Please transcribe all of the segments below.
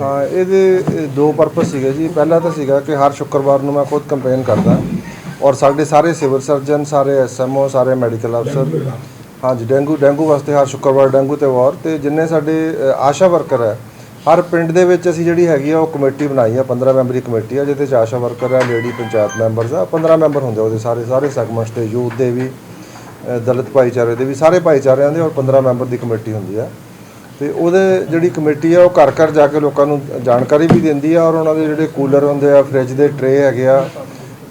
ਹਾਂ ਇਹਦੇ ਇਹ ਦੋ ਪਰਪਸ ਸੀਗੇ ਜੀ। ਪਹਿਲਾ ਤਾਂ ਸੀਗਾ ਕਿ ਹਰ ਸ਼ੁੱਕਰਵਾਰ ਨੂੰ ਮੈਂ ਖੁਦ ਕੰਪੇਨ ਕਰਦਾ ਔਰ ਸਾਡੇ ਸਾਰੇ ਸਿਵਲ ਸਰਜਨ ਸਾਰੇ ਐਸਐਮਓ ਸਾਰੇ ਮੈਡੀਕਲ ਅਫਸਰ ਹਾਂਜੀ ਡੈਂਗੂ ਡੈਂਗੂ ਵਾਸਤੇ ਹਰ ਸ਼ੁੱਕਰਵਾਰ ਡੈਂਗੂ ਤੇ ਵਾਰ ਤੇ ਜਿੰਨੇ ਸਾਡੇ ਅ, ਆਸ਼ਾ ਵਰਕਰ ਹੈ ਹਰ ਪਿੰਡ ਦੇ ਵਿੱਚ ਅਸੀਂ ਜਿਹੜੀ ਹੈਗੀ ਆ ਉਹ ਕਮੇਟੀ ਬਣਾਈ ਆ 15 ਮੈਂਬਰੀ ਕਮੇਟੀ ਆ ਜਿਹਦੇ ਚ ਆਸ਼ਾ ਵਰਕਰ ਆ ਲੇਡੀ ਪੰਚਾਇਤ ਮੈਂਬਰਸ ਆ 15 ਮੈਂਬਰ ਹੁੰਦੇ ਆ ਉਹਦੇ ਸਾਰੇ ਸਾਰੇ ਸੈਗਮੈਂਟਸ ਦੇ ਯੂਥ ਦੇ ਵੀ ਅ, ਦਲਿਤ ਭਾਈਚਾਰੇ ਦੇ ਵੀ ਸਾਰੇ ਭਾਈਚਾਰਿਆਂ ਦੇ ਔਰ 15 ਮੈਂਬਰ ਦੀ ਕਮੇਟੀ ਹੁੰਦੀ ਆ। ਤੇ ਉਹਦੇ ਜਿਹੜੀ ਕਮੇਟੀ ਆ, ਉਹ ਘਰ ਘਰ ਜਾ ਕੇ ਲੋਕਾਂ ਨੂੰ ਜਾਣਕਾਰੀ ਵੀ ਦਿੰਦੀ ਆ ਔਰ ਉਹਨਾਂ ਦੇ ਜਿਹੜੇ ਕੂਲਰ ਹੁੰਦੇ ਆ, ਫ੍ਰਿਜ ਦੇ ਟਰੇ ਹੈਗੇ ਆ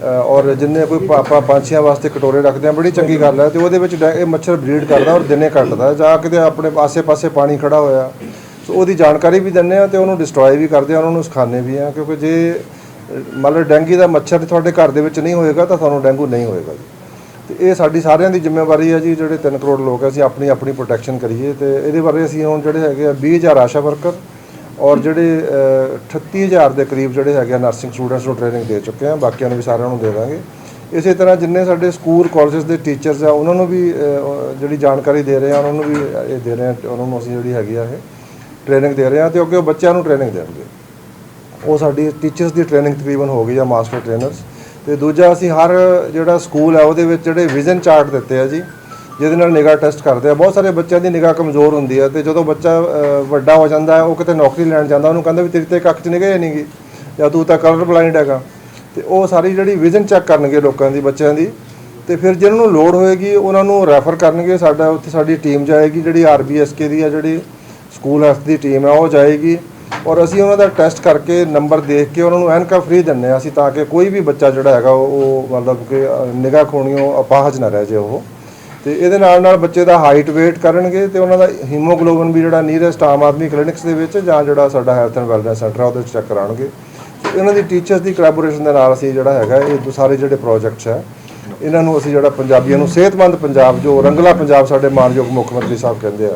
ਔਰ ਜਿੰਨੇ ਕੋਈ ਪਾ- ਆਪਾਂ ਪੰਛੀਆਂ ਵਾਸਤੇ ਕਟੋਰੇ ਰੱਖਦੇ ਆ, ਬੜੀ ਚੰਗੀ ਗੱਲ ਹੈ ਤੇ ਉਹਦੇ ਵਿੱਚ ਡੈ- ਇਹ ਮੱਛਰ ਬਰੀਡ ਕਰਦਾ ਔਰ ਦਿਨੇ ਕੱਟਦਾ, ਜਾ ਕਿਤੇ ਆਪਣੇ ਆਸੇ-ਪਾਸੇ ਪਾਣੀ ਖੜਾ ਹੋਇਆ। ਸੋ ਉਹਦੀ ਜਾਣਕਾਰੀ ਵੀ ਦਿੰਦੇ ਆ ਤੇ ਉਹਨੂੰ ਡਿਸਟਰੋਏ ਵੀ ਕਰਦੇ ਆ, ਉਹਨਾਂ ਨੂੰ ਸਿਖਾਉਂਦੇ ਵੀ ਆ, ਕਿਉਂਕਿ ਜੇ ਮਤਲਬ ਡੈਂਗੀ ਦਾ ਮੱਛਰ ਤੁਹਾਡੇ ਘਰ ਦੇ ਵਿੱਚ ਨਹੀਂ ਹੋਏਗਾ ਤਾਂ ਤੁਹਾਨੂੰ ਡੈਂਗੂ ਨਹੀਂ ਹੋਏਗਾ ਜੀ। ਤੇ ਇਹ ਸਾਡੀ ਸਾਰਿਆਂ ਦੀ ਜ਼ਿੰਮੇਵਾਰੀ ਹੈ ਜੀ ਜਿਹੜੇ 3 ਕਰੋੜ ਲੋਕ ਹੈ ਅਸੀਂ ਆਪਣੀ ਆਪਣੀ ਪ੍ਰੋਟੈਕਸ਼ਨ ਕਰੀਏ। ਤੇ ਇਹਦੇ ਬਾਰੇ ਅਸੀਂ ਹੁਣ ਜਿਹੜੇ ਹੈਗੇ ਆ 20000 ਆਸ਼ਾ ਵਰਕਰ ਔਰ ਜਿਹੜੇ ਅ, 38000 ਦੇ ਕਰੀਬ ਜਿਹੜੇ ਹੈਗੇ ਆ ਨਰਸਿੰਗ ਸਟੂਡੈਂਟਸ ਨੂੰ ਟ੍ਰੇਨਿੰਗ ਦੇ ਚੁੱਕੇ ਆ ਬਾਕੀਆਂ ਨੂੰ ਵੀ ਸਾਰਿਆਂ ਨੂੰ ਦੇ ਦਾਂਗੇ। ਇਸੇ ਤਰ੍ਹਾਂ ਜਿੰਨੇ ਸਾਡੇ ਸਕੂਲ ਕਾਲਜਸ ਦੇ ਟੀਚਰਸ ਆ ਉਹਨਾਂ ਨੂੰ ਵੀ ਜਿਹੜੀ ਜਾਣਕਾਰੀ ਦੇ ਰਹੇ ਆ ਉਹਨਾਂ ਨੂੰ ਵੀ ਇਹ ਦੇ ਰਹੇ ਆ ਉਹਨਾਂ ਨੂੰ ਅਸੀਂ ਜਿਹੜੀ ਹੈਗੀ ਆ ਇਹ ਟ੍ਰੇਨਿੰਗ ਦੇ ਰਹੇ ਆ ਤੇ ਅੱਗੇ ਉਹ ਬੱਚਿਆਂ ਨੂੰ ਟ੍ਰੇਨਿੰਗ ਦੇਣਗੇ। ਉਹ ਸਾਡੀ ਟੀਚਰਸ ਦੀ ਟ੍ਰੇਨਿੰਗ ਤਕਰੀਬਨ ਹੋ ਗਈ ਆ ਮਾਸਟਰ ਟ੍ਰੇਨਰਸ ਤੇ ਦੂਜਾ ਅਸੀਂ ਹਰ ਜਿਹੜਾ ਸਕੂਲ ਹੈ ਉਹਦੇ ਵਿੱਚ ਜਿਹੜੇ ਵਿਜ਼ਨ ਚਾਰਟ ਦਿੱਤੇ ਆ ਜੀ, ਜਿਹਦੇ ਨਾਲ ਨਿਗਾਹ ਟੈਸਟ ਕਰਦੇ ਆ। ਬਹੁਤ ਸਾਰੇ ਬੱਚਿਆਂ ਦੀ ਨਿਗਾਹ ਕਮਜ਼ੋਰ ਹੁੰਦੀ ਆ ਤੇ ਜਦੋਂ ਬੱਚਾ ਵੱਡਾ ਹੋ ਜਾਂਦਾ ਹੈ, ਉਹ ਕਿਤੇ ਨੌਕਰੀ ਲੈਣ ਜਾਂਦਾ, ਉਹਨੂੰ ਕਹਿੰਦਾ ਵੀ ਤੇਰੀ ਤੇ ਕੱਖ ਚ ਨਿਗਾਹ ਹੀ ਨਹੀਂਗੀ ਜਾਂ ਤੂੰ ਤਾਂ ਕਲਰ ਬਲਾਈਂਡ ਹੈਗਾ। ਤੇ ਉਹ ਸਾਰੀ ਜਿਹੜੀ ਵਿਜ਼ਨ ਚੈੱਕ ਕਰਨਗੇ ਲੋਕਾਂ ਦੀ, ਬੱਚਿਆਂ ਦੀ। ਤੇ ਫਿਰ ਜਿਹਨਾਂ ਨੂੰ ਲੋੜ ਹੋਏਗੀ, ਉਹਨਾਂ ਨੂੰ ਰੈਫਰ ਕਰਨਗੇ, ਸਾਡਾ ਉੱਥੇ ਸਾਡੀ ਟੀਮ ਜਾਏਗੀ, ਜਿਹੜੀ ਆਰਬੀਐਸਕੇ ਦੀ ਆ, ਜਿਹੜੀ ਸਕੂਲ ਹੈਲਥ ਦੀ ਟੀਮ ਹੈ ਉਹ ਜਾਏਗੀ। ਔਰ ਅਸੀਂ ਉਹਨਾਂ ਦਾ ਟੈਸਟ ਕਰਕੇ ਨੰਬਰ ਦੇਖ ਕੇ ਉਹਨਾਂ ਨੂੰ ਐਨਕਾ ਫ੍ਰੀ ਦਿੰਨੇ ਆ ਅਸੀਂ ਤਾਂ ਕਿ ਕੋਈ ਵੀ ਬੱਚਾ ਜਿਹੜਾ ਹੈਗਾ ਉਹ ਮਤਲਬ ਕਿ ਅ, ਨਿਗਾਹ ਖੋਣੀਓ ਅਪਾਹਜ ਨਾ ਰਹਿ ਜੇ ਉਹ। ਤੇ ਇਹਦੇ ਨਾਲ ਨਾਲ ਬੱਚੇ ਦਾ ਹਾਈਟ weight ਕਰਨਗੇ ਤੇ ਉਹਨਾਂ ਦਾ ਹੀਮੋਗਲੋਬਨ ਵੀ ਜਿਹੜਾ ਨੀਅਰੈਸਟ ਆਮ ਆਦਮੀ ਕਲੀਨਿਕਸ ਦੇ ਵਿੱਚ ਜਾਂ ਜਿਹੜਾ ਸਾਡਾ ਹੈਲਥ ਐਂਡ ਵੈਲਨੈਸ ਸੈਂਟਰ ਆ ਉਹਦੇ ਵਿੱਚ ਚੈੱਕ ਕਰਾਉਣਗੇ। ਤੇ ਇਹਨਾਂ ਦੀ ਟੀਚਰਸ ਦੀ ਕੋਲੈਬੋਰੇਸ਼ਨ ਦੇ ਨਾਲ ਅਸੀਂ ਜਿਹੜਾ ਹੈਗਾ ਇਹ ਦੋ ਸਾਰੇ ਜਿਹੜੇ ਪ੍ਰੋਜੈਕਟਸ ਹੈ ਇਹਨਾਂ ਨੂੰ ਅਸੀਂ ਜਿਹੜਾ ਪੰਜਾਬੀਆਂ ਨੂੰ ਸਿਹਤਮੰਦ ਪੰਜਾਬ ਜੋ ਰੰਗਲਾ ਪੰਜਾਬ ਸਾਡੇ ਮਾਨਯੋਗ ਮੁੱਖ ਮੰਤਰੀ ਸਾਹਿਬ ਕਹਿੰਦੇ ਆ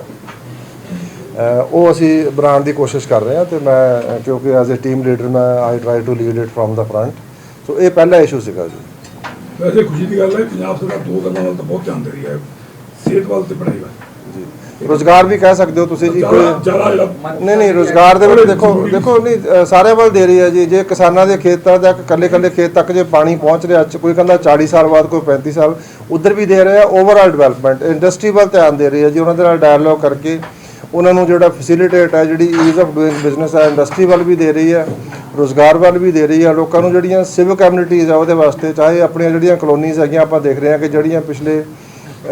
ਉਹ ਅਸੀਂ ਬਣਾਉਣ ਦੀ ਕੋਸ਼ਿਸ਼ ਕਰ ਰਹੇ ਹਾਂ ਤੇ ਮੈਂ ਕਿਉਂਕਿ ਐਜ਼ ਅ ਟੀਮ ਲੀਡਰ ਮੈਂ I try to lead it from the front so ਇਹ ਪਹਿਲਾ ਇਸ਼ੂ ਸੀਗਾ ਜੀ। ਵੈਸੇ ਖੁਸ਼ੀ ਦੀ ਗੱਲ ਹੈ ਪੰਜਾਬ ਸਰਕਾਰ ਦੋ ਗੱਲਾਂ ਵੱਲ ਤਾਂ ਬਹੁਤ ਧਿਆਨ ਦੇ ਰਹੀ ਹੈ ਸਿਹਤ ਵੱਲ ਤੇ ਪੜ੍ਹਾਈ ਵੱਲ। ਜੀ। ਰੋਜ਼ਗਾਰ ਵੀ ਕਹਿ ਸਕਦੇ ਹੋ ਤੁਸੀਂ ਜੀ ਕੋਈ ਨਹੀਂ ਨਹੀਂ ਰੋਜ਼ਗਾਰ ਦੇ ਵਿੱਚ ਦੇਖੋ ਦੇਖੋ ਨਹੀਂ ਅ, ਸਾਰਿਆਂ ਵੱਲ ਦੇ ਰਹੀ ਹੈ ਜੀ। ਜੇ ਕਿਸਾਨਾਂ ਦੇ ਖੇਤਾਂ ਤੱਕ ਕੱਲੇ ਕੱਲੇ ਖੇਤ ਤੱਕ ਜੇ ਪਾਣੀ ਪਹੁੰਚ ਰਿਹਾ ਚ ਕੋਈ ਕਹਿੰਦਾ 40 ਸਾਲ ਬਾਅਦ ਕੋਈ 35 ਸਾਲ ਉਧਰ ਵੀ ਦੇ ਰਹੇ ਆ ਓਵਰਆਲ ਡਿਵੈਲਪਮੈਂਟ ਇੰਡਸਟਰੀ ਵੱਲ ਧਿਆਨ ਦੇ ਰਹੀ ਹੈ ਜੀ। ਉਹਨਾਂ ਦੇ ਨਾਲ ਡਾਇalogue ਕਰਕੇ ਉਹਨਾਂ ਨੂੰ ਜਿਹੜਾ ਫੈਸਿਲਿਟੇਟ ਹੈ, ਜਿਹੜੀ ਈਜ਼ ਆਫ ਡੂਇੰਗ ਬਿਜ਼ਨਸ ਹੈ ਇੰਡਸਟਰੀ ਵੱਲ ਵੀ ਦੇ ਰਹੀ ਹੈ, ਰੋਜ਼ਗਾਰ ਵੱਲ ਵੀ ਦੇ ਰਹੀ ਹੈ, ਲੋਕਾਂ ਨੂੰ ਜਿਹੜੀਆਂ ਸਿਵਿਕ ਕਮਿਊਨਿਟੀਜ਼ ਆ ਉਹਦੇ ਵਾਸਤੇ ਚਾਹੇ ਆਪਣੀਆਂ ਜਿਹੜੀਆਂ ਕਲੋਨੀਜ਼ ਹੈਗੀਆਂ, ਆਪਾਂ ਦੇਖ ਰਹੇ ਹਾਂ ਕਿ ਜਿਹੜੀਆਂ ਪਿਛਲੇ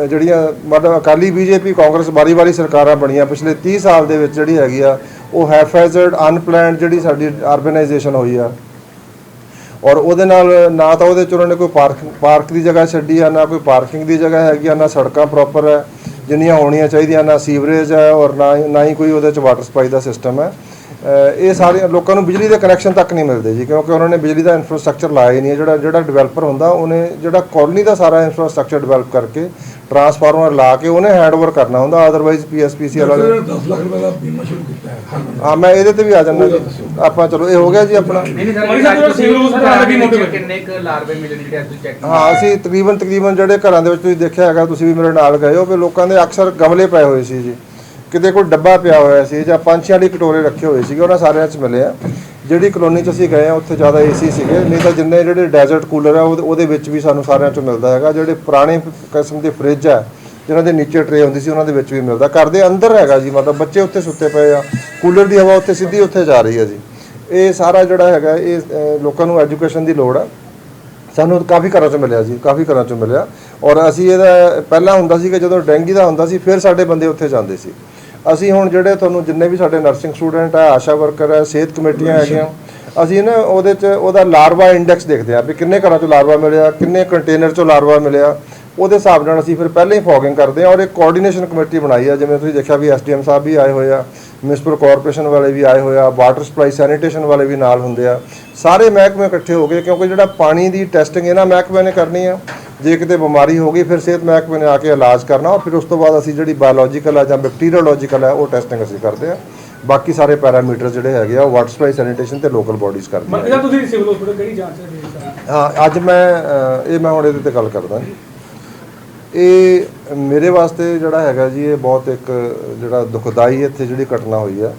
ਜਿਹੜੀਆਂ ਮਤਲਬ ਅਕਾਲੀ ਬੀਜੇਪੀ, ਕਾਂਗਰਸ ਵਾਰੀ-ਵਾਰੀ ਸਰਕਾਰਾਂ ਬਣੀਆਂ, ਪਿਛਲੇ 30 ਸਾਲ ਦੇ ਵਿੱਚ ਜਿਹੜੀ ਹੈਗੀ ਆ, ਉਹ ਹੈਫੈਜ਼ਰਡ ਅਨਪਲੈਨਡ ਜਿਹੜੀ ਸਾਡੀ ਅਰਬਨਾਈਜੇਸ਼ਨ ਹੋਈ ਆ। ਔਰ ਉਹਦੇ ਨਾਲ ਨਾ ਤਾਂ ਉਹਦੇ ਚ ਉਹਨਾਂ ਨੇ ਕੋਈ ਪਾਰਕ ਪਾਰਕ ਦੀ ਜਗ੍ਹਾ ਛੱਡੀ ਆ, ਨਾ ਕੋਈ ਪਾਰਕਿੰਗ ਦੀ ਜਗ੍ਹਾ ਹੈਗੀ ਆ, ਨਾ ਸੜਕਾਂ ਪ੍ਰੋਪਰ ਹੈ। ਜਿੰਨੀਆਂ ਹੋਣੀਆਂ ਚਾਹੀਦੀਆਂ, ਨਾ ਸੀਵਰੇਜ ਹੈ ਔਰ ਨਾ ਹੀ- ਨਾ ਹੀ ਕੋਈ ਉਹਦੇ ਚ ਵਾਟਰ ਸਪਲਾਈ ਦਾ ਸਿਸਟਮ ਹੈ। ਇਹ ਸਾਰੇ ਲੋਕਾਂ ਨੂੰ ਬਿਜਲੀ ਦੇ ਕਨੈਕਸ਼ਨ ਤੱਕ ਨਹੀਂ ਮਿਲਦੇ ਜੀ, ਕਿਉਂਕਿ ਉਹਨਾਂ ਨੇ ਬਿਜਲੀ ਦਾ ਇਨਫਰਾਸਟ੍ਰਕਚਰ ਲਾਇਆ ਹੀ ਨਹੀਂ ਹੈ। ਜਿਹੜਾ ਜਿਹੜਾ ਡਿਵੈਲਪਰ ਹੁੰਦਾ, ਉਹਨੇ ਜਿਹੜਾ ਕਾਲੋਨੀ ਦਾ ਸਾਰਾ ਇਨਫਰਾਸਟ੍ਰਕਚਰ ਡਿਵੈਲਪ ਕਰਕੇ ਟਰਾਂਸਫਾਰਮਰ ਲਾ ਕੇ ਉਹਨੇ ਹੈਂਡਓਵਰ ਕਰਨਾ ਹੁੰਦਾ ਅਦਰਵਾਈਜ਼ ਪੀਐਸਪੀਸੀ ਵਾਲੇ ਜਿਹੜਾ 10 ਲੱਖ ਰੁਪਏ ਦਾ ਬੀਮਾ ਸ਼ੁਰੂ ਹੈ ਮੈਂ ਇਹਦੇ ਤੇ ਵੀ ਆ ਜਾਣਾ ਜੀ। ਆਪਾਂ ਚਲੋ ਇਹ ਹੋ ਗਿਆ ਜੀ ਆਪਣਾ। ਕਿੰਨੇ ਕੁ ਲਾਰਵੇ ਮਿਲੇ ਨੇ ਜਿਹੜੇ ਅੱਜ ਚੈੱਕ ਹਾਂ ਅਸੀਂ ਤਕਰੀਬਨ ਤਕਰੀਬਨ ਜਿਹੜੇ ਘਰਾਂ ਦੇ ਵਿੱਚ ਤੁਸੀਂ ਦੇਖਿਆ ਹੈਗਾ ਤੁਸੀਂ ਵੀ ਮੇਰੇ ਨਾਲ ਗਏ ਹੋ ਵੀ ਲੋਕਾਂ ਦੇ ਅਕਸਰ ਗਮਲੇ ਪਏ ਹੋਏ ਸੀ ਜੀ। ਕਿਤੇ ਕੋਈ ਡੱਬਾ ਪਿਆ ਹੋਇਆ ਸੀ ਜਾਂ ਪੰਛੀਆਂ ਦੇ ਕਟੋਰੇ ਰੱਖੇ ਹੋਏ ਸੀਗੇ ਉਹਨਾਂ ਸਾਰਿਆਂ 'ਚ ਮਿਲੇ ਆ। ਜਿਹੜੀ ਕਲੋਨੀ 'ਚ ਅਸੀਂ ਗਏ ਆ ਉੱਥੇ ਜ਼ਿਆਦਾ ਏਸੀ ਸੀਗੇ। ਨਹੀਂ ਤਾਂ ਜਿੰਨੇ ਜਿਹੜੇ ਡੈਜ਼ਰਟ ਕੂਲਰ ਆ ਉਹਦੇ ਉਹਦੇ ਵਿੱਚ ਵੀ ਸਾਨੂੰ ਸਾਰਿਆਂ 'ਚ ਮਿਲਦਾ ਹੈਗਾ। ਜਿਹੜੇ ਪੁਰਾਣੇ ਕਿਸਮ ਦੇ ਫ੍ਰਿਜ ਆ ਜਿਨ੍ਹਾਂ ਦੇ ਨੀਚੇ ਟਰੇ ਹੁੰਦੀ ਸੀ ਉਹਨਾਂ ਦੇ ਵਿੱਚ ਵੀ ਮਿਲਦਾ। ਘਰ ਦੇ ਅੰਦਰ ਹੈਗਾ ਜੀ ਮਤਲਬ ਬੱਚੇ ਉੱਥੇ ਸੁੱਤੇ ਪਏ ਆ। ਕੂਲਰ ਦੀ ਹਵਾ ਉੱਥੇ ਸਿੱਧੀ ਉੱਥੇ ਜਾ ਰਹੀ ਹੈ ਜੀ। ਇਹ ਸਾਰਾ ਜਿਹੜਾ ਹੈਗਾ ਇਹ ਲੋਕਾਂ ਨੂੰ ਐਜੂਕੇਸ਼ਨ ਦੀ ਲੋੜ ਆ। ਸਾਨੂੰ ਕਾਫੀ ਘਰਾਂ ਚੋਂ ਮਿਲਿਆ ਜੀ ਕਾਫੀ ਘਰਾਂ ਚੋਂ ਮਿਲਿਆ। ਔਰ ਅਸੀਂ ਇਹਦਾ ਪਹਿਲਾਂ ਹੁੰਦਾ ਸੀ ਕਿ ਜਦੋਂ ਡੈਂਗੀ ਦਾ ਹੁੰਦਾ ਸੀ ਫਿਰ ਸਾਡੇ ਬੰਦੇ ਉੱਥੇ ਜਾਂਦੇ ਸੀ। ਅਸੀਂ ਹੁਣ ਜਿਹੜੇ ਤੁਹਾਨੂੰ ਜਿੰਨੇ ਵੀ ਸਾਡੇ ਨਰਸਿੰਗ ਸਟੂਡੈਂਟ ਆ ਆਸ਼ਾ ਵਰਕਰ ਆ ਸਿਹਤ ਕਮੇਟੀਆਂ ਹੈਗੀਆਂ ਅਸੀਂ ਨਾ ਉਹਦੇ 'ਚ ਉਹਦਾ ਲਾਰਵਾ ਇੰਡੈਕਸ ਦੇਖਦੇ ਆ ਵੀ ਕਿੰਨੇ ਘਰਾਂ 'ਚੋਂ ਲਾਰਵਾ ਮਿਲਿਆ ਕਿੰਨੇ ਕੰਟੇਨਰ 'ਚੋਂ ਲਾਰਵਾ ਮਿਲਿਆ। ਉਹਦੇ ਹਿਸਾਬ ਨਾਲ ਅਸੀਂ ਫਿਰ ਪਹਿਲਾਂ ਹੀ ਫੋਗਿੰਗ ਕਰਦੇ ਆ ਔਰ ਇੱਕ ਕੋਆਰਡੀਨੇਸ਼ਨ ਕਮੇਟੀ ਬਣਾਈ ਆ ਜਿਵੇਂ ਤੁਸੀਂ ਦੇਖਿਆ ਵੀ ਐਸਡੀਐਮ ਸਾਹਿਬ ਵੀ ਆਏ ਹੋਏ ਆ ਮਿਊਨਿਸਪਲ ਕਾਰਪੋਰੇਸ਼ਨ ਵਾਲੇ ਵੀ ਆਏ ਹੋਏ ਆ ਵਾਟਰ ਸਪਲਾਈ ਸੈਨੀਟੇਸ਼ਨ ਵਾਲੇ ਵੀ ਨਾਲ ਹੁੰਦੇ ਆ। ਸਾਰੇ ਮਹਿਕਮੇ ਇਕੱਠੇ ਹੋ ਗਏ ਕਿਉਂਕਿ ਜਿਹੜਾ ਪਾਣੀ ਦੀ ਟੈਸਟਿੰਗ ਇਹਨਾਂ ਮਹਿਕਮੇ ਨੇ ਕਰਨੀ ਆ। ਜੇ ਕਿਤੇ ਬਿਮਾਰੀ ਹੋ ਗਈ ਫਿਰ ਸਿਹਤ ਮਹਿਕਮੇ ਨੇ ਆ ਕੇ ਇਲਾਜ ਕਰਨਾ ਔਰ ਫਿਰ ਉਸ ਤੋਂ ਬਾਅਦ ਅਸੀਂ ਜਿਹੜੀ ਬਾਇਓਲੋਜੀਕਲ ਆ ਜਾਂ ਬੈਕਟੀਰੀਓਲੋਜੀਕਲ ਆ ਉਹ ਟੈਸਟਿੰਗ ਅਸੀਂ ਕਰਦੇ ਆ। ਬਾਕੀ ਸਾਰੇ ਪੈਰਾਮੀਟਰ ਜਿਹੜੇ ਹੈਗੇ ਆ ਉਹ ਵਾਟਰ ਸਪਲਾਈ ਸੈਨੀਟੇਸ਼ਨ ਤੇ ਲੋਕਲ ਬਾਡੀਜ਼ ਕਰਦੀਆਂ ਮੰਤਰੀ ਸਾਹਿਬ ਤੁਸੀਂ ਸਿਵਲ ਹਸਪੀਟਲ ਕਿਹੜੀ ਜਾਂਚ ਰਹੇ ਹੋ? ਹਾਂ ਅੱਜ ਮੈਂ ਇਹ ਮੈਂ ਹੁਣ ਇਹਦੇ ਤੇ ਗੱਲ ਕਰਦਾ ਇਹ ਮੇਰੇ ਵਾਸਤੇ ਜਿਹੜਾ ਹੈਗਾ ਜੀ, ਇਹ ਬਹੁਤ ਇੱਕ ਜਿਹੜਾ ਦੁਖਦਾਈ ਇੱਥੇ ਜਿਹੜੀ ਘਟਨਾ ਹੋਈ ਆ।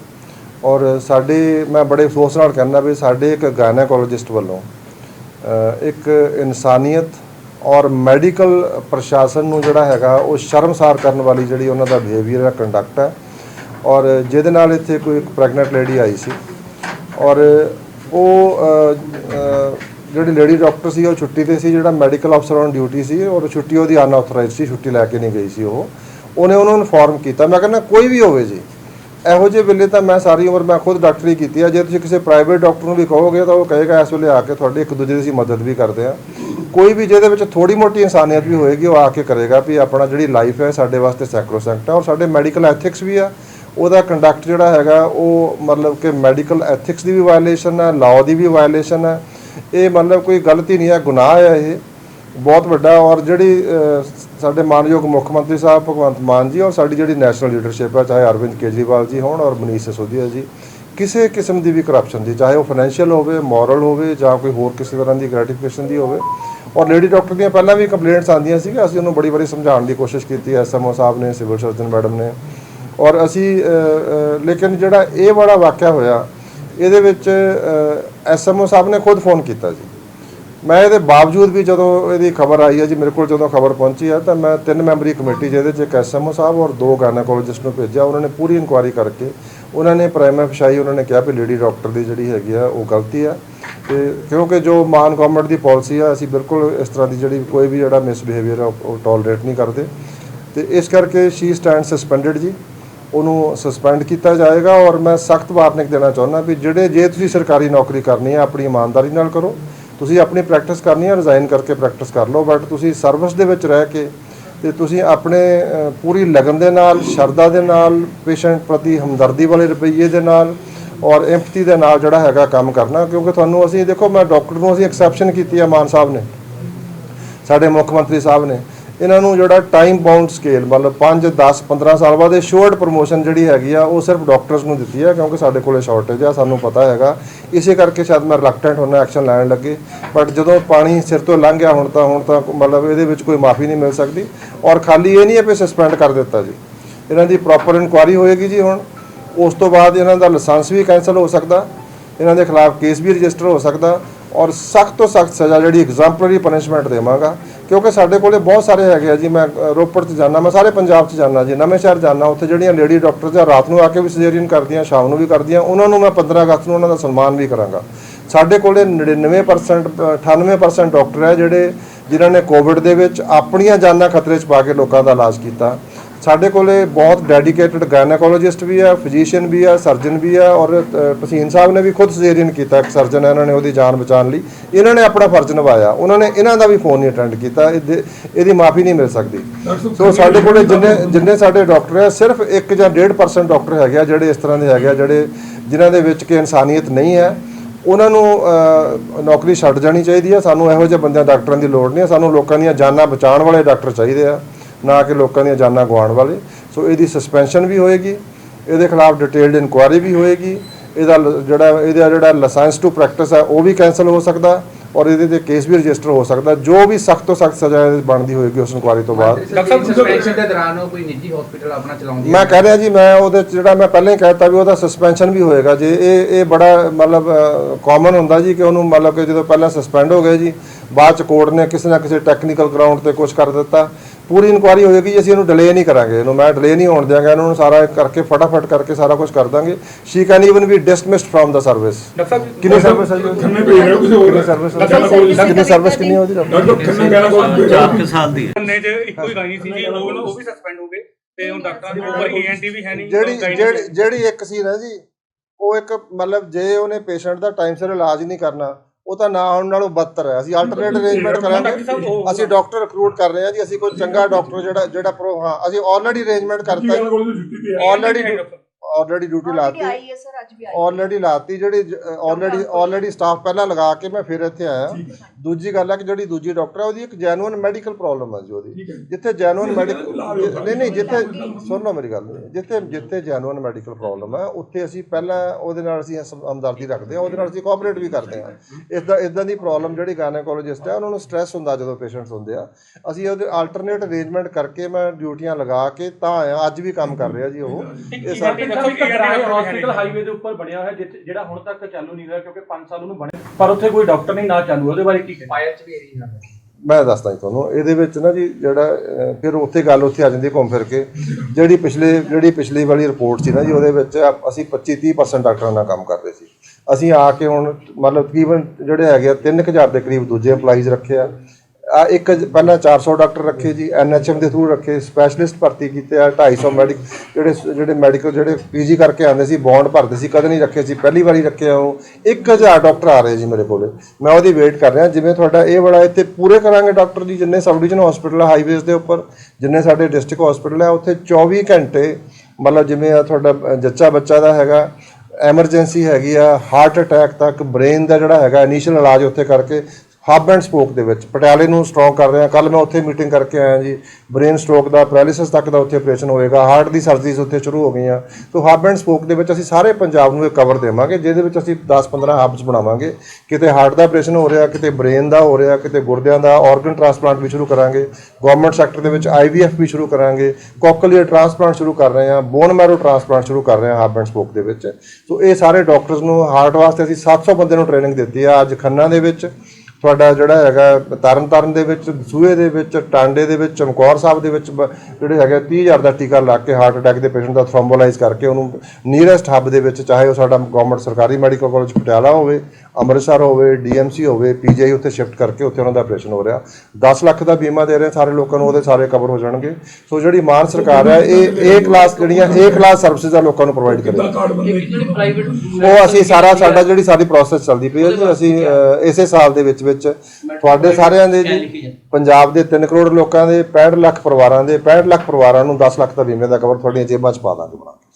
ਔਰ ਸਾਡੇ, ਮੈਂ ਬੜੇ ਅਫਸੋਸ ਨਾਲ ਕਹਿੰਦਾ ਵੀ ਸਾਡੇ ਇੱਕ ਗਾਇਨੇਕੋਲੋਜਿਸਟ ਵੱਲੋਂ ਇੱਕ ਇਨਸਾਨੀਅਤ ਔਰ ਮੈਡੀਕਲ ਪ੍ਰਸ਼ਾਸਨ ਨੂੰ ਜਿਹੜਾ ਹੈਗਾ, ਉਹ ਸ਼ਰਮਸਾਰ ਕਰਨ ਵਾਲੀ ਜਿਹੜੀ ਉਹਨਾਂ ਦਾ ਬਿਹੇਵੀਅਰ ਹੈ ਕੰਡਕਟ ਹੈ ਔਰ ਜਿਹਦੇ ਨਾਲ ਇੱਥੇ ਕੋਈ ਇੱਕ ਪ੍ਰੈਗਨੈਂਟ ਲੇਡੀ ਆਈ ਸੀ। ਔਰ ਉਹ ਜਿਹੜੀ ਲੇਡੀ ਡਾਕਟਰ ਸੀ, ਉਹ ਛੁੱਟੀ ਤੇ ਸੀ, ਜਿਹੜਾ ਮੈਡੀਕਲ ਅਫਸਰ ਔਨ ਡਿਊਟੀ ਸੀ, ਔਰ ਛੁੱਟੀ ਉਹਦੀ ਅਨਆਥੋਰਾਈਜ਼ਡ ਸੀ, ਛੁੱਟੀ ਲੈ ਕੇ ਨਹੀਂ ਗਈ ਸੀ ਉਹ। ਉਹਨੇ ਉਹਨੂੰ ਇਨਫੋਰਮ ਕੀਤਾ। ਮੈਂ ਕਹਿੰਦਾ, ਕੋਈ ਵੀ ਹੋਵੇ ਜੀ। ਇਹੋ ਜਿਹੇ ਵੇਲੇ ਤਾਂ ਮੈਂ ਸਾਰੀ ਉਮਰ ਮੈਂ ਖੁਦ ਡਾਕਟਰੀ ਕੀਤੀ ਆ। ਜੇ ਤੁਸੀਂ ਕਿਸੇ ਪ੍ਰਾਈਵੇਟ ਡਾਕਟਰ ਨੂੰ ਵੀ ਕਹੋਗੇ, ਤਾਂ ਉਹ ਕਹੇਗਾ, ਇਸ ਵੇਲੇ ਆ ਕੇ ਤੁਹਾਡੇ ਇੱਕ ਦੂਜੇ ਦੀ ਅਸੀਂ ਮਦਦ ਵੀ ਕਰਦੇ ਆ। ਕੋਈ ਵੀ ਜਿਹਦੇ ਵਿੱਚ ਥੋੜੀ ਮੋਟੀ ਇਨਸਾਨੀਅਤ ਵੀ ਹੋਏਗੀ, ਉਹ ਆ ਕੇ ਕਰੇਗਾ ਵੀ ਆਪਣਾ ਜਿਹੜੀ ਲਾਈਫ ਹੈ, ਸਾਡੇ ਵਾਸਤੇ ਸੈਕਰੋਸੈਂਕਟ ਹੈ ਔਰ ਸਾਡੇ ਮੈਡੀਕਲ ਐਥਿਕਸ ਵੀ ਆ। ਉਹਦਾ ਕੰਡਕਟ ਜਿਹੜਾ ਹੈਗਾ, ਉਹ ਮਤਲਬ ਕਿ ਮੈਡੀਕਲ ਐਥਿਕਸ ਦੀ ਵੀ ਵਾਇਲੇਸ਼ਨ ਹੈ ਲਾਅ ਦੀ ਵੀ ਵਾਇਲੇਸ਼ਨ ਹੈ ਇਹ ਮਤਲਬ ਕੋਈ ਗਲਤੀ ਨਹੀਂ ਹੈ, ਗੁਨਾਹ ਹੈ ਇਹ। ਬਹੁਤ ਵੱਡਾ ਔਰ ਜਿਹੜੀ ਸਾਡੇ ਮਾਨਯੋਗ ਮੁੱਖ ਮੰਤਰੀ ਸਾਹਿਬ ਭਗਵੰਤ ਮਾਨ ਜੀ ਔਰ ਸਾਡੀ ਜਿਹੜੀ ਨੈਸ਼ਨਲ ਲੀਡਰਸ਼ਿਪ ਹੈ, ਚਾਹੇ ਅਰਵਿੰਦ ਕੇਜਰੀਵਾਲ ਜੀ ਹੋਣ ਔਰ ਮਨੀਸ਼ ਸਿਸੋਦੀਆ ਜੀ, ਕਿਸੇ ਕਿਸਮ ਦੀ ਵੀ ਕਰਪਸ਼ਨ ਦੀ, ਚਾਹੇ ਉਹ ਫਾਈਨੈਂਸ਼ੀਅਲ ਹੋਵੇ ਮੋਰਲ ਹੋਵੇ ਜਾਂ ਕੋਈ ਹੋਰ ਕਿਸੇ ਤਰ੍ਹਾਂ ਦੀ ਗ੍ਰੈਟੀਫਿਕੇਸ਼ਨ ਦੀ ਹੋਵੇ। ਔਰ ਲੇਡੀ ਡਾਕਟਰ ਦੀਆਂ ਪਹਿਲਾਂ ਵੀ ਕੰਪਲੇਂਟਸ ਆਉਂਦੀਆਂ ਸੀ ਅਸੀਂ ਉਹਨੂੰ ਬੜੀ ਵਾਰੀ ਸਮਝਾਉਣ ਦੀ ਕੋਸ਼ਿਸ਼ ਕੀਤੀ ਐਸਐਮਓ ਸਾਹਿਬ ਨੇ, ਸਿਵਲ ਸਰਜਨ ਮੈਡਮ ਨੇ। ਔਰ ਅਸੀਂ ਲੇਕਿਨ ਜਿਹੜਾ ਇਹ ਵਾਲਾ ਵਾਕਿਆ ਹੋਇਆ ਇਹਦੇ ਵਿੱਚ ਐਸਐਮਓ ਸਾਹਿਬ ਨੇ ਖੁਦ ਫੋਨ ਕੀਤਾ ਜੀ। ਮੈਂ ਇਹਦੇ ਬਾਵਜੂਦ ਵੀ ਜਦੋਂ ਇਹਦੀ ਖਬਰ ਆਈ ਹੈ ਜੀ, ਮੇਰੇ ਕੋਲ ਜਦੋਂ ਖਬਰ ਪਹੁੰਚੀ ਹੈ, ਤਾਂ ਮੈਂ ਤਿੰਨ ਮੈਂਬਰੀ ਕਮੇਟੀ ਜਿਹਦੇ 'ਚ ਇੱਕ ਐਸਐਮਓ ਸਾਹਿਬ ਔਰ ਦੋ ਗਾਇਨੋਕੋਲੋਜਿਸਟ ਨੂੰ ਭੇਜਿਆ। ਉਹਨਾਂ ਨੇ ਪੂਰੀ ਇਨਕੁਆਇਰੀ ਕਰਕੇ ਉਹਨਾਂ ਨੇ ਪ੍ਰਾਈਮ ਫਸ਼ਾਈ ਉਹਨਾਂ ਨੇ ਕਿਹਾ ਵੀ ਲੇਡੀ ਡਾਕਟਰ ਦੀ ਜਿਹੜੀ ਹੈਗੀ ਆ, ਉਹ ਗਲਤੀ ਆ। ਤੇ ਕਿਉਂਕਿ ਜੋ ਮਾਨ ਗਵਰਨਮੈਂਟ ਦੀ ਪਾਲਿਸੀ ਆ, ਅਸੀਂ ਬਿਲਕੁਲ ਇਸ ਤਰ੍ਹਾਂ ਦੀ ਜਿਹੜੀ ਕੋਈ ਵੀ ਜਿਹੜਾ ਮਿਸਬਿਹੇਵੀਅਰ ਆ, ਉਹ ਟੋਲਰੇਟ ਨਹੀਂ ਕਰਦੇ। ਤੇ ਇਸ ਕਰਕੇ ਸ਼ੀ ਸਟੈਂਡ ਸਸਪੈਂਡਡ ਜੀ। ਉਹਨੂੰ ਸਸਪੈਂਡ ਕੀਤਾ ਜਾਏਗਾ ਔਰ ਮੈਂ ਸਖਤ ਵਾਰਨਿੰਗ ਦੇਣਾ ਚਾਹੁੰਦਾ ਵੀ ਜਿਹੜੇ, ਜੇ ਤੁਸੀਂ ਸਰਕਾਰੀ ਨੌਕਰੀ ਕਰਨੀ ਹੈ, ਆਪਣੀ ਇਮਾਨਦਾਰੀ ਨਾਲ ਕਰੋ। ਤੁਸੀਂ ਆਪਣੀ ਪ੍ਰੈਕਟਿਸ ਕਰਨੀ ਹੈ ਰਿਜ਼ਾਈਨ ਕਰਕੇ ਪ੍ਰੈਕਟਿਸ ਕਰ ਲਓ ਬਟ ਤੁਸੀਂ ਸਰਵਿਸ ਦੇ ਵਿੱਚ ਰਹਿ ਕੇ ਤੇ ਤੁਸੀਂ ਆਪਣੇ ਪੂਰੀ ਲਗਨ ਦੇ ਨਾਲ, ਸ਼ਰਧਾ ਦੇ ਨਾਲ ਪੇਸ਼ੈਂਟ ਪ੍ਰਤੀ ਹਮਦਰਦੀ ਵਾਲੇ ਰਵੱਈਏ ਦੇ ਨਾਲ ਔਰ ਐਮਪਥੀ ਦੇ ਨਾਲ ਜਿਹੜਾ ਹੈਗਾ ਕੰਮ ਕਰਨਾ, ਕਿਉਂਕਿ ਤੁਹਾਨੂੰ ਅਸੀਂ ਦੇਖੋ, ਮੈਂ ਡਾਕਟਰ ਨੂੰ ਅਸੀਂ ਐਕਸੈਪਸ਼ਨ ਕੀਤੀ ਹੈ, ਮਾਨ ਸਾਹਿਬ ਨੇ, ਸਾਡੇ ਮੁੱਖ ਮੰਤਰੀ ਸਾਹਿਬ ਨੇ। ਇਹਨਾਂ ਨੂੰ ਜਿਹੜਾ ਟਾਈਮ ਬਾਉਂਡ ਸਕੇਲ ਮਤਲਬ 5 10 15 ਸਾਲ ਬਾਅਦ ਇਹ ਸ਼ੋਰਟ ਪ੍ਰੋਮੋਸ਼ਨ ਜਿਹੜੀ ਹੈਗੀ ਆ, ਉਹ ਸਿਰਫ ਡਾਕਟਰਸ ਨੂੰ ਦਿੱਤੀ ਆ, ਕਿਉਂਕਿ ਸਾਡੇ ਕੋਲੇ ਸ਼ਾਰਟੇਜ ਆ, ਸਾਨੂੰ ਪਤਾ ਹੈਗਾ। ਇਸੇ ਕਰਕੇ ਸ਼ਾਇਦ ਮੈਂ ਰਿਲੈਕਟੈਂਟ ਹੋਣਾ ਐਕਸ਼ਨ ਲੈਣ ਲੱਗੇ। ਬਟ ਜਦੋਂ ਪਾਣੀ ਸਿਰ ਤੋਂ ਲੰਘ ਗਿਆ ਹੁਣ ਤਾਂ ਹੁਣ ਤਾਂ ਮਤਲਬ ਇਹਦੇ ਵਿੱਚ ਕੋਈ ਮਾਫੀ ਨਹੀਂ ਮਿਲ ਸਕਦੀ। ਔਰ ਖਾਲੀ ਇਹ ਨਹੀਂ ਹੈ ਵੀ ਸਸਪੈਂਡ ਕਰ ਦਿੱਤਾ ਜੀ। ਇਹਨਾਂ ਦੀ ਪ੍ਰੋਪਰ ਇਨਕੁਆਇਰੀ ਹੋਏਗੀ ਜੀ ਹੁਣ। ਉਸ ਤੋਂ ਬਾਅਦ ਇਹਨਾਂ ਦਾ ਲਾਇਸੈਂਸ ਵੀ ਕੈਨਸਲ ਹੋ ਸਕਦਾ। ਇਹਨਾਂ ਦੇ ਖਿਲਾਫ ਕੇਸ ਵੀ ਰਜਿਸਟਰ ਹੋ ਸਕਦਾ। ਔਰ ਸਖਤ ਤੋਂ ਸਖਤ ਸਜ਼ਾ ਜਿਹੜੀ ਐਗਜ਼ਾਮਪਲਰੀ ਪਨਿਸ਼ਮੈਂਟ ਦੇਵਾਂਗਾ। ਕਿਉਂਕਿ ਸਾਡੇ ਕੋਲੇ ਬਹੁਤ ਸਾਰੇ ਹੈਗੇ ਆ ਜੀ ਮੈਂ ਰੋਪੜ 'ਚ ਜਾਣਾ ਮੈਂ ਸਾਰੇ ਪੰਜਾਬ 'ਚ ਜਾਣਾ ਜੀ ਨਵੇਂ ਸ਼ਹਿਰ ਜਾਣਾ ਉੱਥੇ ਜਿਹੜੀਆਂ ਲੇਡੀ ਡਾਕਟਰਸ ਆ ਰਾਤ ਨੂੰ ਆ ਕੇ ਵੀ ਸਰਜਰੀਨ ਕਰਦੀਆਂ ਸ਼ਾਮ ਨੂੰ ਵੀ ਕਰਦੀਆਂ ਉਹਨਾਂ ਨੂੰ ਮੈਂ 15 ਅਗਸਤ ਨੂੰ ਉਹਨਾਂ ਦਾ ਸਨਮਾਨ ਵੀ ਕਰਾਂਗਾ। ਸਾਡੇ ਕੋਲੇ 99% ਅ, 98% ਡਾਕਟਰ ਹੈ ਜਿਹੜੇ ਜਿਨ੍ਹਾਂ ਨੇ ਕੋਵਿਡ ਦੇ ਵਿੱਚ ਆਪਣੀਆਂ ਜਾਨਾਂ ਖਤਰੇ 'ਚ ਪਾ ਕੇ ਲੋਕਾਂ ਦਾ ਇਲਾਜ ਕੀਤਾ। ਸਾਡੇ ਕੋਲੇ ਬਹੁਤ ਡੈਡੀਕੇਟਡ ਗਾਇਨੋਕੋਲੋਜਿਸਟ ਵੀ ਆ ਫਿਜ਼ੀਸ਼ੀਅਨ ਵੀ ਆ ਸਰਜਨ ਵੀ ਆ ਔਰ ਅ, ਭਸੀਨ ਸਾਹਿਬ ਨੇ ਵੀ ਖੁਦ ਸਰਜਰੀਨ ਕੀਤਾ ਇੱਕ ਸਰਜਨ ਹੈ ਇਹਨਾਂ ਨੇ ਉਹਦੀ ਜਾਨ ਬਚਾਉਣ ਲਈ। ਇਹਨਾਂ ਨੇ ਆਪਣਾ ਫਰਜ਼ ਨਿਭਾਇਆ। ਉਹਨਾਂ ਨੇ ਇਹਨਾਂ ਦਾ ਵੀ ਫੋਨ ਨਹੀਂ ਅਟੈਂਡ ਕੀਤਾ। ਇਹਦੇ- ਮਾਫੀ ਨਹੀਂ ਮਿਲ ਸਕਦੀ। ਸੋ ਸਾਡੇ ਕੋਲੇ ਜਿੰਨੇ ਜਿੰਨੇ ਸਾਡੇ ਡਾਕਟਰ ਆ ਸਿਰਫ 1 ਜਾਂ 1.5% ਡਾਕਟਰ ਹੈਗੇ ਆ ਜਿਹੜੇ ਇਸ ਤਰ੍ਹਾਂ ਦੇ ਹੈਗੇ ਆ ਜਿਹੜੇ ਜਿਨ੍ਹਾਂ ਦੇ ਵਿੱਚ ਕਿ ਇਨਸਾਨੀਅਤ ਨਹੀਂ ਹੈ। ਉਹਨਾਂ ਨੂੰ ਨੌਕਰੀ ਛੱਡ ਜਾਣੀ ਚਾਹੀਦੀ ਹੈ ਸਾਨੂੰ ਇਹੋ ਜਿਹੇ ਬੰਦਿਆਂ ਡਾਕਟਰਾਂ ਦੀ ਲੋੜ ਨਹੀਂ ਹੈ ਸਾਨੂੰ ਲੋਕਾਂ ਦੀਆਂ ਜਾਨਾਂ ਬਚਾਉਣ ਵਾਲੇ ਡਾਕਟਰ ਚਾਹੀਦੇ ਆ। ਨਾ ਕਿ ਲੋਕਾਂ ਦੀਆਂ ਜਾਨਾਂ ਗਵਾਉਣ ਵਾਲੇ। ਸੋ ਇਹਦੀ ਸਸਪੈਂਸ਼ਨ ਵੀ ਹੋਏਗੀ ਇਹਦੇ ਖਿਲਾਫ ਡਿਟੇਲਡ ਇਨਕੁਆਇਰੀ ਵੀ ਹੋਏਗੀ ਇਹਦਾ ਜਿਹੜਾ ਇਹਦਾ ਜਿਹੜਾ ਲਾਇਸੈਂਸ ਟੂ ਪ੍ਰੈਕਟਿਸ ਹੈ ਉਹ ਵੀ ਕੈਨਸਲ ਹੋ ਸਕਦਾ ਔਰ ਇਹਦੇ ਤੇ ਕੇਸ ਵੀ ਰਜਿਸਟਰ ਹੋ ਸਕਦਾ। ਜੋ ਵੀ ਸਖਤ ਤੋਂ ਸਖਤ ਸਜ਼ਾ ਬਣਦੀ ਹੋਏਗੀ ਉਸ ਇਨਕੁਆਇਰੀ ਤੋਂ ਬਾਅਦ। ਡਾਕਟਰ ਸਾਹਿਬ ਸਸਪੈਂਸ਼ਨ ਦੇ ਦੌਰਾਨ ਉਹ ਕੋਈ ਨਿੱਜੀ ਹਸਪੀਟਲ ਆਪਣਾ ਚਲਾਉਂਦੀ ਮੈਂ ਕਹਿ ਰਿਹਾ ਜੀ ਮੈਂ ਉਹਦੇ ਜਿਹੜਾ ਮੈਂ ਪਹਿਲਾਂ ਹੀ ਕਹਿਤਾ ਵੀ ਉਹਦਾ ਸਸਪੈਂਸ਼ਨ ਵੀ ਹੋਏਗਾ ਜੇ ਇਹ ਇਹ ਬੜਾ ਮਤਲਬ ਕਾਮਨ ਹੁੰਦਾ ਜੀ ਕਿ ਉਹਨੂੰ ਮਤਲਬ ਕਿ ਜਦੋਂ ਪਹਿਲਾਂ ਸਸਪੈਂਡ ਹੋ ਗਏ ਜੀ ਬਾਅਦ ਚ ਕੋਰਟ ਨੇ ਕਿਸੇ ਨਾ ਕਿਸੇ ਟੈਕਨੀਕਲ ਗਰਾਊਂਡ ਤੇ ਕੁਝ ਕਰ ਦਿੱਤਾ। ਪੂਰੀ ਇਨਕੁਆਰੀ ਹੋਏਗੀ ਜੀ ਅਸੀਂ ਇਹਨੂੰ ਡਿਲੇ ਨਹੀਂ ਕਰਾਂਗੇ। ਇਹਨੂੰ ਮੈਂ ਡਿਲੇ ਨਹੀਂ ਹੋਣ ਦਿਆਂਗਾ ਇਹਨਾਂ ਨੂੰ ਸਾਰਾ ਕਰਕੇ ਫਟਾਫਟ ਕਰਕੇ ਸਾਰਾ ਕੁਝ ਕਰ ਦਾਂਗੇ। She can even be dismissed from the service ਕਿੰਨੀ ਸਰਵਿਸ ਹੈ ਜੀ? ਖੰਨੇ ਭੇਜ ਰਹੇ ਹੋ? ਕਿਸੇ ਹੋਰ ਕਿੰਨੀ ਸਰਵਿਸ ਕਿੰਨੀ ਸਰਵਿਸ ਕਿੰਨੀ ਹੈ ਉਹਦੀ ਡਾਕਟਰ ਖੰਨੇ ਕਹਿਣਾ ਕੋਈ ਭੇਜ ਰਹੇ ਹੋ। ਸਾਲ ਦੀ ਹੈ। ਨੇ ਜੇ ਇੱਕੋ ਹੀ ਗਾਇਨੀ ਸੀ ਜੀ ਉਹ ਉਹ ਵੀ ਸਸਪੈਂਡ ਹੋ ਗਏ ਤੇ ਹੁਣ ਡਾਕਟਰਾਂ ਦੇ ਉੱਪਰ ਏਐਨਟੀ ਵੀ ਹੈ ਨਹੀਂ ਜਿਹੜੀ ਜਿਹੜੀ ਇੱਕ ਸੀ ਨਾ ਜੀ ਉਹ ਇੱਕ ਮਤਲਬ ਜੇ ਉਹਨੇ ਪੇਸ਼ੈਂਟ ਦਾ ਟਾਈਮ ਸਿਰ ਇਲਾਜ ਨਹੀਂ ਕਰਨਾ ਉਹ ਤਾਂ ਨਾ ਹੋਣ ਨਾਲੋਂ ਬੱਤਰ ਹੈ। ਅਸੀਂ ਆਲਟਰਨੇਟ ਅਰੇਂਜਮੈਂਟ ਕਰਾਂਗੇ। ਅਸੀਂ ਡਾਕਟਰ ਰਿਕਰੂਟ ਕਰ ਰਹੇ ਹਾਂ ਜੀ ਅਸੀਂ ਕੋਈ ਚੰਗਾ ਡਾਕਟਰ ਜਿਹੜਾ ਜਿਹੜਾ ਪ੍ਰੋ ਹਾਂ ਅਸੀਂ ਆਲਰੇਡੀ ਅਰੇਂਜਮੈਂਟ ਕਰਤਾ ਆਲਰੇਡੀ। ਆਲਰੇਡੀ ਡਿਊਟੀ ਲਾਤੀ ਆਈ ਹੈ ਸਰ ਅੱਜ ਵੀ ਆਈ ਆਲਰੇਡੀ ਲਾਤੀ ਜਿਹੜੀ ਆਲਰੇਡੀ ਆਲਰੇਡੀ ਸਟਾਫ ਪਹਿਲਾਂ ਲਗਾ ਕੇ ਮੈਂ ਫਿਰ ਇੱਥੇ ਆਇਆ ਦੂਜੀ ਗੱਲ ਹੈ ਕਿ ਜਿਹੜੀ ਦੂਜੀ ਡਾਕਟਰ ਹੈ ਉਹਦੀ ਇੱਕ ਜੈਨੂਇਨ ਮੈਡੀਕਲ ਪ੍ਰੋਬਲਮ ਹੈ ਜੀ ਉਹਦੀ। ਜਿੱਥੇ ਜੈਨੂਇਨ ਮੈਡੀਕਲ ਨਹੀਂ ਨਹੀਂ ਜਿੱਥੇ ਸੁਣ ਲਓ ਮੇਰੀ ਗੱਲ ਜਿੱਥੇ ਜਿੱਥੇ ਜੈਨੂਇਨ ਮੈਡੀਕਲ ਪ੍ਰੋਬਲਮ ਹੈ ਉੱਥੇ ਅਸੀਂ ਪਹਿਲਾਂ ਉਹਦੇ ਨਾਲ ਅਸੀਂ ਹਮ- ਹਮਦਰਦੀ ਰੱਖਦੇ ਹਾਂ ਉਹਦੇ ਨਾਲ ਅਸੀਂ ਕੋਆਪਰੇਟ ਵੀ ਕਰਦੇ ਹਾਂ ਇਸ ਦਾ ਇਦਾਂ ਦੀ ਪ੍ਰੋਬਲਮ ਜਿਹੜੀ ਗਾਇਨੋਕੋਲੋਜਿਸਟ ਹੈ ਉਹਨਾਂ ਨੂੰ ਸਟ੍ਰੈਸ ਹੁੰਦਾ ਜਦੋਂ ਪੇਸ਼ੈਂਟਸ ਹੁੰਦੇ ਆ ਅਸੀਂ ਉਹਦੇ ਆਲਟਰਨੇਟ ਅਰੇਂਜਮੈਂਟ ਕਰਕੇ ਮੈਂ ਡਿਊਟੀਆਂ ਲਗਾ ਕੇ ਤਾਂ ਆਇਆ ਅੱਜ ਵੀ ਕੰਮ ਕਰ ਰਿਹਾ ਜੀ ਉਹ ਇਹ ਸਾਡੇ ਹਸਪੀਟਲ ਹਾਈਵੇ ਦੇ ਉੱਪਰ ਬਣਿਆ ਹੋਇਆ ਜਿੱਥੇ- ਜਿਹੜਾ ਹੁਣ ਤੱਕ ਚਾਲੂ ਨਹੀਂ ਹੋਇਆ ਕਿਉਂਕਿ 5 ਸਾਲ ਉਹਨੂੰ ਬਣੇ ਪਰ ਉੱਥੇ ਕੋਈ ਡਾਕਟਰ ਨਹੀਂ ਨਾ ਚਾਲੂ। ਉਹਦੇ ਬਾਰੇ ਕੀ ਕਹਿਣਾ? ਫਾਇਰ ਚ ਵੀ ਇਹੀ ਹਾਲ ਹੈ ਮੈਂ ਦੱਸਦਾ ਜੀ ਤੁਹਾਨੂੰ ਇਹਦੇ ਵਿੱਚ ਨਾ ਜੀ ਜਿਹੜਾ ਅਹ, ਫਿਰ ਉੱਥੇ ਗੱਲ ਉੱਥੇ ਆ ਜਾਂਦੀ ਘੁੰਮ ਫਿਰ ਕੇ। ਜਿਹੜੀ ਪਿਛਲੇ ਜਿਹੜੀ ਪਿਛਲੀ ਵਾਲੀ ਰਿਪੋਰਟ ਸੀ ਨਾ ਜੀ ਉਹਦੇ ਵਿੱਚ ਅਸੀਂ 25 30% ਡਾਕਟਰਾਂ ਨਾਲ ਕੰਮ ਕਰਦੇ ਸੀ। ਅਸੀਂ ਆ ਕੇ ਹੁਣ ਮਤਲਬ ਤਕਰੀਬਨ ਜਿਹੜੇ ਹੈਗੇ ਆ 3000 ਦੇ ਕਰੀਬ ਦੂਜੇ EMPLOYEES ਰੱਖੇ ਆ। ਆ ਇੱਕ ਜ- ਪਹਿਲਾਂ 400 ਡਾਕਟਰ ਰੱਖੇ ਜੀ ਐਨਐਚਐਮ ਦੇ ਥਰੂ ਰੱਖੇ ਸਪੈਸ਼ਲਿਸਟ ਭਰਤੀ ਕੀਤੇ ਆ 250 ਮੈਡੀਕ ਜਿਹੜੇ ਜਿਹੜੇ ਮੈਡੀਕਲ ਜਿਹੜੇ ਪੀਜੀ ਕਰਕੇ ਆਉਂਦੇ ਸੀ ਬੌਂਡ ਭਰਦੇ ਸੀ, ਕਦੇ ਨਹੀਂ ਰੱਖੇ ਸੀ, ਪਹਿਲੀ ਵਾਰੀ ਰੱਖੇ ਆ ਉਹ 1000 ਡਾਕਟਰ ਆ ਰਹੇ ਜੀ ਮੇਰੇ ਕੋਲੇ। ਮੈਂ ਉਹਦੀ ਵੇਟ ਕਰ ਰਿਹਾ, ਜਿਵੇਂ ਤੁਹਾਡਾ ਇਹ ਬੜਾ ਇੱਥੇ ਪੂਰੇ ਕਰਾਂਗੇ ਡਾਕਟਰ ਜੀ, ਜਿੰਨੇ ਸਬ ਡਿਵੀਜ਼ਨ ਹਸਪੀਟਲ ਹਾਈਵੇਜ਼ ਦੇ ਉੱਪਰ, ਜਿੰਨੇ ਸਾਡੇ ਡਿਸਟ੍ਰਿਕਟ ਹਸਪੀਟਲ ਆ, ਉੱਥੇ 24 ਘੰਟੇ, ਮਤਲਬ ਜਿਵੇਂ ਆ ਤੁਹਾਡਾ ਜੱਚਾ ਬੱਚਾ ਦਾ ਹੈਗਾ ਐਮਰਜੈਂਸੀ ਹੈਗੀ ਆ ਹਾਰਟ ਅਟੈਕ ਤੱਕ ਬ੍ਰੇਨ ਦਾ ਜਿਹੜਾ ਹੈਗਾ ਇਨੀਸ਼ੀਅਲ ਇਲਾਜ ਉੱਥੇ ਕਰਕੇ ਹੱਬ ਐਂਡ ਸਪੋਕ ਦੇ ਵਿੱਚ। ਪਟਿਆਲੇ ਨੂੰ ਸਟਰੋਂਗ ਕਰ ਰਹੇ। ਹਾਂ ਕੱਲ ਮੈਂ ਉੱਥੇ ਮੀਟਿੰਗ ਕਰਕੇ ਆਇਆ ਜੀ। ਬ੍ਰੇਨ ਸਟ੍ਰੋਕ ਦਾ ਪੈਰਾਲਿਸਿਸ ਤੱਕ ਦਾ ਉੱਥੇ ਆਪਰੇਸ਼ਨ ਹੋਏਗਾ। ਹਾਰਟ ਦੀ ਸਰਜਰੀਜ਼ ਉੱਥੇ ਸ਼ੁਰੂ ਹੋ ਗਈਆਂ। ਸੋ ਹੱਬ ਐਂਡ ਸਪੋਕ ਦੇ ਵਿੱਚ ਅਸੀਂ ਸਾਰੇ ਪੰਜਾਬ ਨੂੰ ਇਹ ਕਵਰ ਦੇਵਾਂਗੇ, ਜਿਹਦੇ ਵਿੱਚ ਅਸੀਂ 10-15 ਹੱਬਸ ਬਣਾਵਾਂਗੇ। ਕਿਤੇ ਹਾਰਟ ਦਾ ਆਪਰੇਸ਼ਨ ਹੋ ਰਿਹਾ, ਕਿਤੇ ਬ੍ਰੇਨ ਦਾ ਹੋ ਰਿਹਾ, ਕਿਤੇ ਗੁਰਦਿਆਂ ਦਾ। ਆਰਗਨ ਟ੍ਰਾਂਸਪਲਾਂਟ ਵੀ ਸ਼ੁਰੂ ਕਰਾਂਗੇ। ਗਵਰਨਮੈਂਟ ਸੈਕਟਰ ਦੇ ਵਿੱਚ ਆਈਵੀਐਫ ਵੀ ਸ਼ੁਰੂ ਕਰਾਂਗੇ। ਕੋਕਲੀਅਰ ਟ੍ਰਾਂਸਪਲਾਂਟ ਸ਼ੁਰੂ ਕਰ ਰਹੇ ਹਾਂ। ਬੋਨ ਮੈਰੋ ਟ੍ਰਾਂਸਪਲਾਂਟ ਸ਼ੁਰੂ ਕਰ ਰਹੇ ਹਾਂ ਹੱਬ ਐਂਡ ਸਪੋਕ ਦੇ ਵਿੱਚ। ਸੋ ਇਹ ਸਾਰੇ ਡਾਕਟਰਸ ਨੂੰ ਹਾਰਟ ਵਾਸਤੇ ਅਸੀਂ 700 ਬੰਦੇ ਨੂੰ ਟ੍ਰੇਨਿੰਗ ਦਿੱਤੀ ਆ। ਅੱਜ ਖੰਨਾ ਦੇ ਵਿੱਚ ਤੁਹਾਡਾ ਜਿਹੜਾ ਹੈਗਾ ਤਰਨ ਤਾਰਨ ਦੇ ਵਿੱਚ, ਸੂਏ ਦੇ ਵਿੱਚ, ਟਾਂਡੇ ਦੇ ਵਿੱਚ, ਚਮਕੌਰ ਸਾਹਿਬ ਦੇ ਵਿੱਚ ਬ- ਜਿਹੜੇ ਹੈਗੇ 30000 ਦਾ ਟੀਕਾ ਲਾ ਕੇ ਹਾਰਟ ਅਟੈਕ ਦੇ ਪੇਸ਼ੈਂਟ ਦਾ ਥ੍ਰੋਮਬੋਲਾਈਜ਼ ਕਰਕੇ ਉਹਨੂੰ ਨੀਅਰੈਸਟ ਹੱਬ ਦੇ ਵਿੱਚ, ਚਾਹੇ ਉਹ ਸਾਡਾ ਗਵਰਨਮੈਂਟ ਸਰਕਾਰੀ ਮੈਡੀਕਲ ਕਾਲਜ ਪਟਿਆਲਾ ਹੋਵੇ ਅੰਮ੍ਰਿਤਸਰ ਹੋਵੇ ਡੀਐਮਸੀ ਹੋਵੇ ਪੀਜੀਆਈ ਉੱਥੇ ਸ਼ਿਫਟ ਕਰਕੇ ਉੱਥੇ ਉਹਨਾਂ ਦਾ ਆਪਰੇਸ਼ਨ ਹੋ ਰਿਹਾ। 10 ਲੱਖ ਦਾ ਬੀਮਾ ਦੇ ਰਹੇ ਸਾਰੇ ਲੋਕਾਂ ਨੂੰ ਉਹਦੇ ਸਾਰੇ ਕਵਰ ਹੋ ਜਾਣਗੇ। ਸੋ ਜਿਹੜੀ ਮਾਨ ਸਰਕਾਰ ਹੈ ਇਹ ਏ ਕਲਾਸ ਜਿਹੜੀਆਂ ਏ ਕਲਾਸ ਸਰਵਿਸਿਜ਼ ਆ ਲੋਕਾਂ ਨੂੰ ਪ੍ਰੋਵਾਈਡ ਕਰੇਗੀ। ਉਹ ਅਸੀਂ ਸਾਰਾ ਸਾਡਾ ਜਿਹੜੀ ਸਾਡੀ ਪ੍ਰੋਸੈਸ ਚੱਲਦੀ ਪਈ ਹੈ ਜੀ ਅਸੀਂ ਇਸੇ ਸਾਲ ਦੇ ਵਿੱਚ ਵਿੱਚ ਤੁਹਾਡੇ ਸਾਰਿਆਂ ਦੇ ਜੀ ਪੰਜਾਬ ਦੇ 3 ਕਰੋੜ ਲੋਕਾਂ ਦੇ 65 ਲੱਖ ਪਰਿਵਾਰਾਂ ਦੇ 65 ਲੱਖ ਪਰਿਵਾਰਾਂ ਨੂੰ 10 ਲੱਖ ਦਾ ਬੀਮੇ ਦਾ ਕਵਰ ਤੁਹਾਡੀਆਂ ਜੇਬਾਂ 'ਚ ਪਾ ਦਾਂਗੇ ਬਣਾ